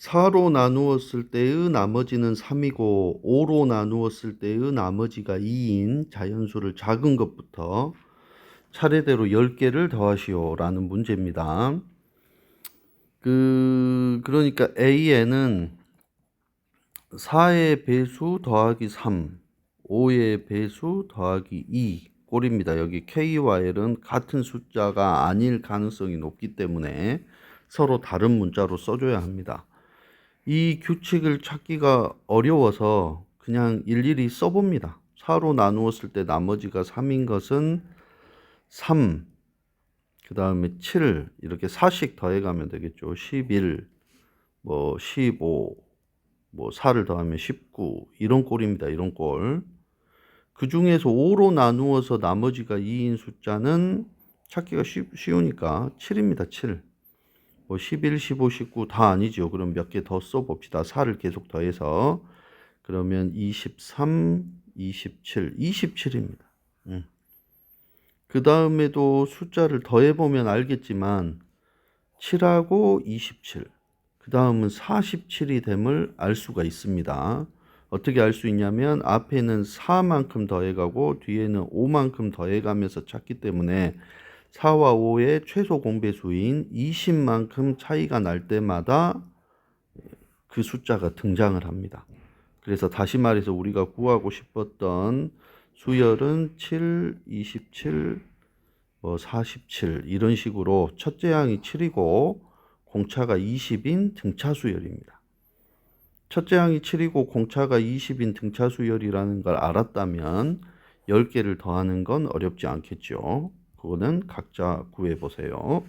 4로 나누었을 때의 나머지는 3이고 5로 나누었을 때의 나머지가 2인 자연수를 작은 것부터 차례대로 10개를 더하시오 라는 문제입니다. 그 그러니까 A에는 4의 배수 더하기 3, 5의 배수 더하기 2 꼴입니다. 여기 K와 L은 같은 숫자가 아닐 가능성이 높기 때문에 서로 다른 문자로 써줘야 합니다. 이 규칙을 찾기가 어려워서 그냥 일일이 써봅니다. 4로 나누었을 때 나머지가 3인 것은 3, 그 다음에 7 이렇게 4씩 더해가면 되겠죠. 11, 뭐 15, 뭐 4를 더하면 19 이런 꼴입니다. 이런 꼴. 그 중에서 5로 나누어서 나머지가 2인 숫자는 찾기가 쉬, 쉬우니까 7입니다. 7. 뭐 11, 15, 19 다 아니죠. 그럼 몇 개 더 써봅시다. 4를 계속 더해서 그러면 23, 27, 27입니다. 음. 그 다음에도 숫자를 더해보면 알겠지만 7하고 27, 그 다음은 47이 됨을 알 수가 있습니다. 어떻게 알 수 있냐면 앞에는 4만큼 더해가고 뒤에는 5만큼 더해가면서 찾기 때문에 4와 5의 최소 공배수인 20만큼 차이가 날 때마다 그 숫자가 등장을 합니다. 그래서 다시 말해서 우리가 구하고 싶었던 수열은 7, 27, 뭐 47 이런 식으로 첫째 항이 7이고 공차가 20인 등차 수열입니다. 첫째 항이 7이고 공차가 20인 등차 수열이라는 걸 알았다면 10개를 더하는 건 어렵지 않겠죠. 그거는 각자 구해 보세요.